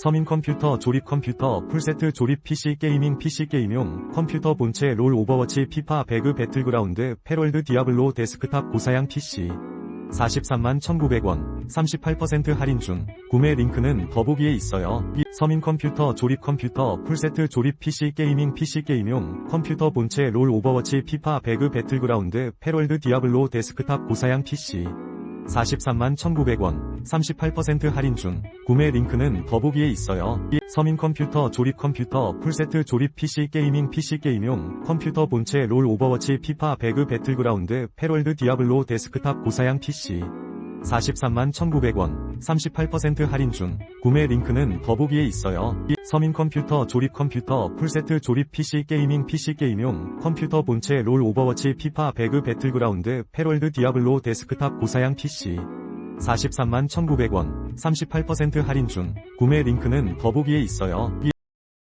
서민 컴퓨터 조립 컴퓨터 풀세트 조립 PC 게이밍 PC 게임용 컴퓨터 본체 롤 오버워치 피파 배그 배틀그라운드 패롤드 디아블로 데스크탑 고사양 PC. 43만 1,900원 38% 할인 중. 구매 링크는 더보기에 있어요. 이 서민 컴퓨터 조립 컴퓨터 풀세트 조립 PC 게이밍 PC 게임용 컴퓨터 본체 롤 오버워치 피파 배그 배틀그라운드 패롤드 디아블로 데스크탑 고사양 PC. 43만 1,900원 38% 할인 중 구매 링크는 더보기에 있어요. 이 서민 컴퓨터 조립 컴퓨터 풀세트 조립 PC 게이밍 PC 게임용 컴퓨터 본체 롤 오버워치 피파 배그 배틀그라운드 패롤드 디아블로 데스크탑 고사양 PC 43만 1,900원 38% 할인 중 구매 링크는 더보기에 있어요. 이 서민 컴퓨터 조립 컴퓨터 풀세트 조립 PC 게이밍 PC 게임용 컴퓨터 본체 롤 오버워치 피파 배그 배틀그라운드 패롤드 디아블로 데스크탑 고사양 PC 43만 1,900원 38% 할인 중 구매 링크는 더보기에 있어요. 이